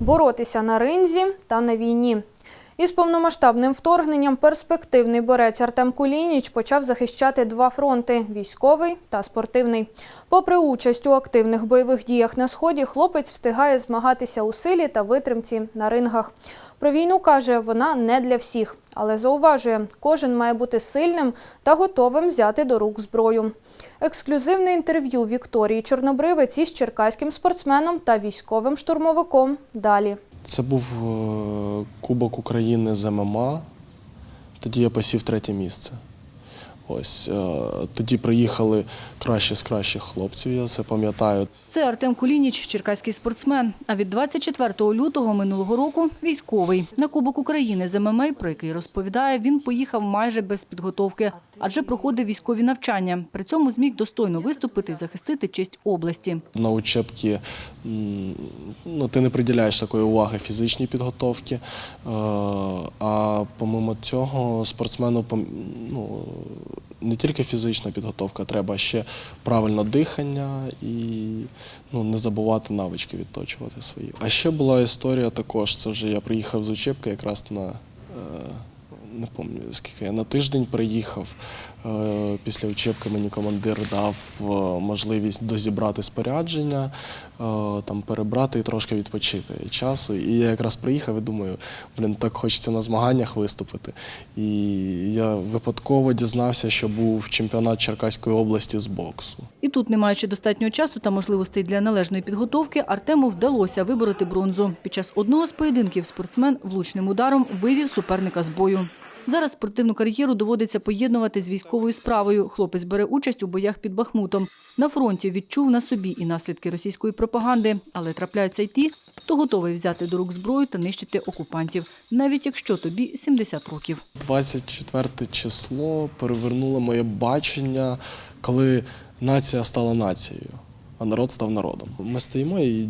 боротися на ринзі та на війні. Із повномасштабним вторгненням перспективний борець Артем Кулініч почав захищати два фронти військовий та спортивний. Попри участь у активних бойових діях на сході, хлопець встигає змагатися у силі та витримці на рингах. Про війну каже, вона не для всіх, але зауважує, кожен має бути сильним та готовим взяти до рук зброю. Ексклюзивне інтерв'ю Вікторії Чорнобривець із черкаським спортсменом та військовим штурмовиком. Далі. Це був е, Кубок України з ММА. Тоді я посів третє місце. Ось е, тоді приїхали кращі з кращих хлопців, я це пам'ятаю. Це Артем Кулініч, черкаський спортсмен. А від 24 лютого минулого року військовий. На Кубок України з ММА, про який розповідає, він поїхав майже без підготовки, адже проходив військові навчання. При цьому зміг достойно виступити і захистити честь області. На учебці ну, ти не приділяєш такої уваги фізичній підготовці. Е, А помимо цього, спортсмену ну, не тільки фізична підготовка, треба ще правильне дихання і ну, не забувати навички відточувати свої. А ще була історія також. Це вже я приїхав з учебки якраз на. Не пам'ятаю, скільки я на тиждень приїхав. Е, Після учебки мені командир дав е, можливість дозібрати спорядження, е, там перебрати і трошки відпочити часу. І я якраз приїхав і думаю, блін, так хочеться на змаганнях виступити. І я випадково дізнався, що був чемпіонат Черкаської області з боксу. І тут, не маючи достатньо часу та можливостей для належної підготовки, Артему вдалося вибороти бронзу. Під час одного з поєдинків спортсмен влучним ударом вивів суперника з бою. Зараз спортивну кар'єру доводиться поєднувати з військовою справою. Хлопець бере участь у боях під Бахмутом. На фронті відчув на собі і наслідки російської пропаганди, але трапляються й ті, хто готовий взяти до рук зброю та нищити окупантів, навіть якщо тобі 70 років. 24 число перевернуло моє бачення, коли нація стала нацією, а народ став народом. Ми стоїмо і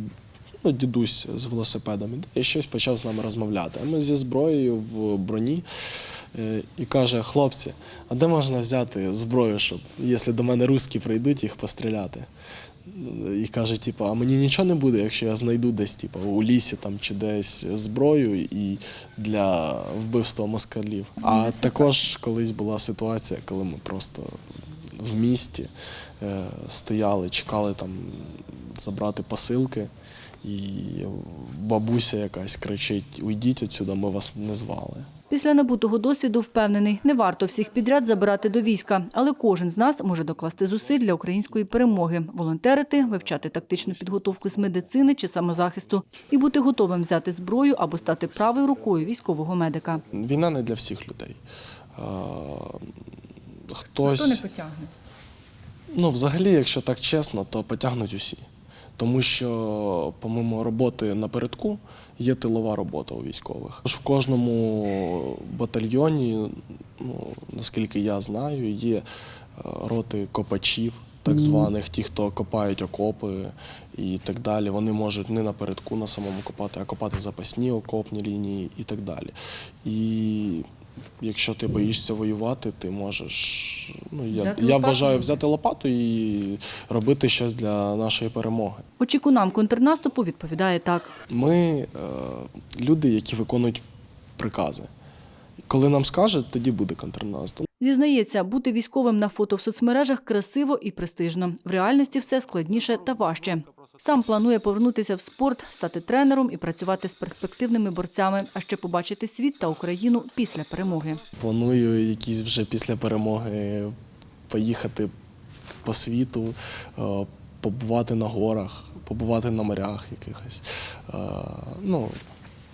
ну, дідусь з велосипедом і щось почав з нами розмовляти. А ми зі зброєю в броні і каже: хлопці, а де можна взяти зброю, щоб, якщо до мене русські прийдуть, їх постріляти? І каже, типу, а мені нічого не буде, якщо я знайду десь, типу, у лісі там чи десь зброю і для вбивства москалів. А також колись була ситуація, коли ми просто в місті е, стояли, чекали там забрати посилки, і бабуся якась кричить: Уйдіть отсюди, ми вас не звали. Після набутого досвіду впевнений, не варто всіх підряд забирати до війська, але кожен з нас може докласти зусиль для української перемоги, волонтерити, вивчати тактичну підготовку з медицини чи самозахисту і бути готовим взяти зброю або стати правою рукою військового медика. Війна не для всіх людей. Хтось... потягне? Ну, взагалі, якщо так чесно, то потягнуть усі. Тому що, помимо роботи напередку, є тилова робота у військових. Тож в кожному батальйоні, ну, наскільки я знаю, є е, роти копачів, так званих, ті, хто копають окопи і так далі. Вони можуть не напередку на самому копати, а копати запасні окопні лінії і так далі. І якщо ти боїшся воювати, ти можеш. Ну, я, Взяти я лопату? вважаю взяти лопату і робити щось для нашої перемоги. Очікунам контрнаступу відповідає так. Ми е, люди, які виконують прикази. Коли нам скажуть, тоді буде контрнаступ. Зізнається, бути військовим на фото в соцмережах красиво і престижно. В реальності все складніше та важче. Сам планує повернутися в спорт, стати тренером і працювати з перспективними борцями, а ще побачити світ та Україну після перемоги. Планую якісь вже після перемоги поїхати по світу, е, побувати на горах, побувати на морях якихось. Е, Ну,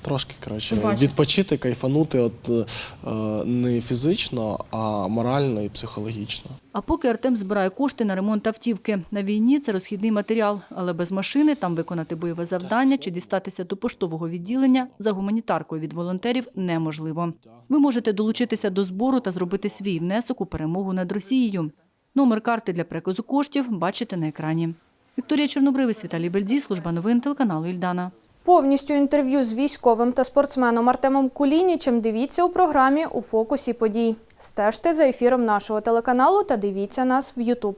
трошки краще. Відпочити, кайфанути от, е, не фізично, а морально і психологічно. А поки Артем збирає кошти на ремонт автівки. На війні це розхідний матеріал, але без машини там виконати бойове завдання чи дістатися до поштового відділення за гуманітаркою від волонтерів неможливо. Ви можете долучитися до збору та зробити свій внесок у перемогу над Росією. Номер карти для переказу коштів бачите на екрані. Вікторія Чорнобривець, Віталій Бельдій, служба новин телеканалу Ільдана. Повністю інтерв'ю з військовим та спортсменом Артемом Кулінічем дивіться у програмі у фокусі подій. Стежте за ефіром нашого телеканалу та дивіться нас в Ютуб.